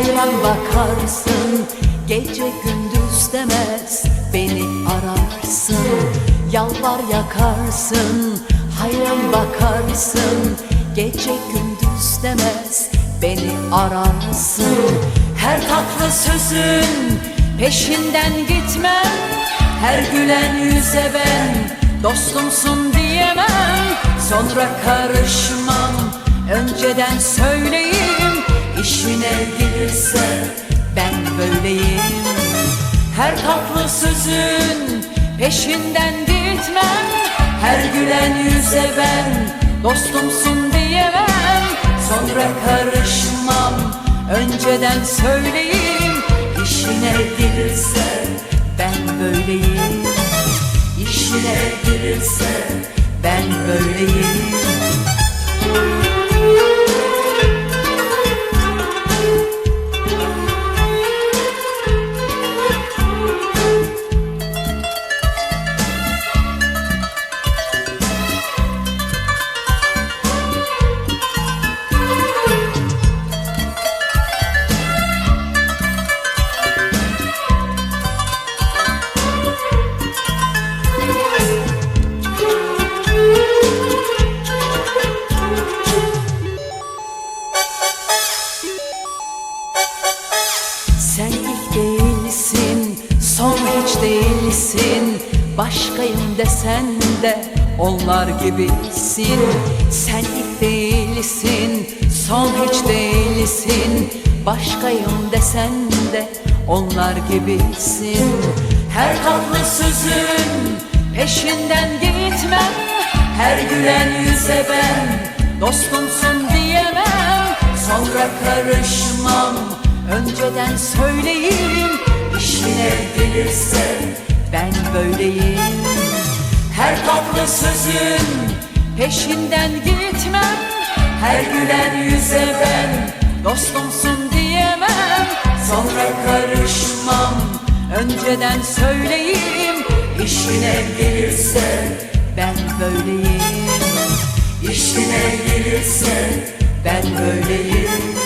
hayran bakarsın Gece gündüz demez beni ararsın Yalvar yakarsın hayran bakarsın Gece gündüz demez beni ararsın. Her tatlı sözün peşinden gitmem Her gülen yüze ben dostumsun diyemem. Sonra karışmam önceden söyleyeyim Her tatlı sözün peşinden gitmem. Her gülen yüze ben dostumsun diyemem. Sonra karışmam önceden söyleyeyim. İşine gelirse ben böyleyim. İşine gelirse ben böyleyim Başkayım desen de onlar gibisin. Sen ilk değilsin, son hiç değilsin. Başkayım desen de onlar gibisin. Her tatlı sözün peşinden gitmem Her gülen yüze ben dostumsun diyemem. Sonra karışmam Önceden söyleyeyim işine gelirse ben böyleyim. Her tatlı sözün peşinden gitmem. Her gülen yüze ben dostumsun diyemem. Sonra karışmam önceden söyleyeyim. İşine gelirse ben böyleyim. İşine gelirse ben böyleyim